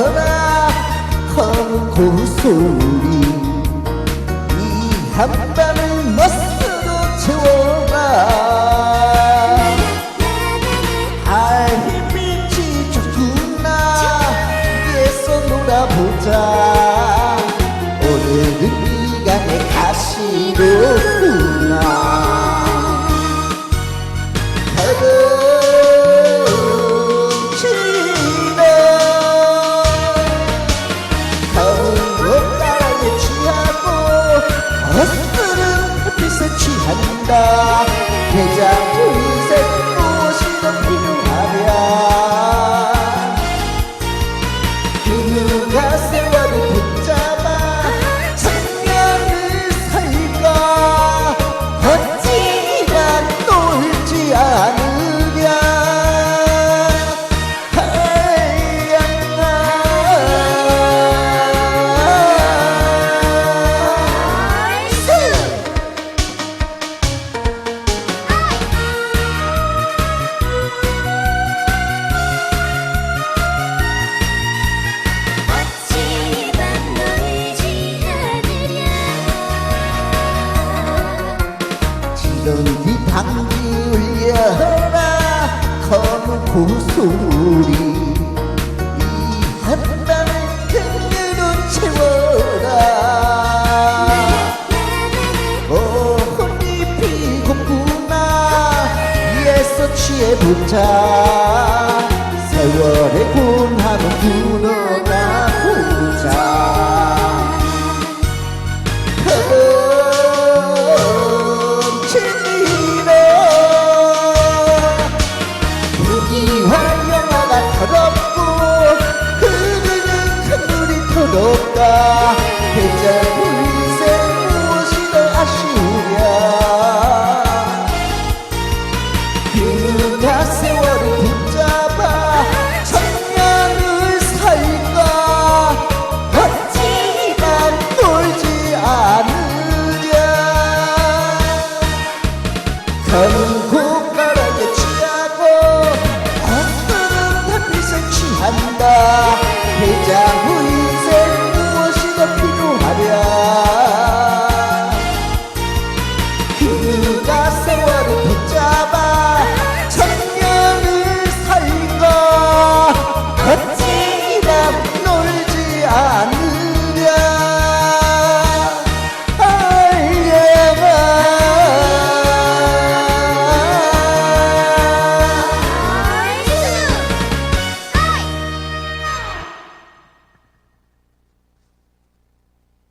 허나 헝고 소리. 이 한밤을 머스도 채워라. 알지 죽구나. 깨서 놀아보자. 오늘은 네가 그 내 가시로 지렁이 방귀 울려라 검은 고소리 이 한밤을 그녀로 채워라. 꽃잎이 곱구나. 위에서 취해보자. 세월의 곤함은 Doutor.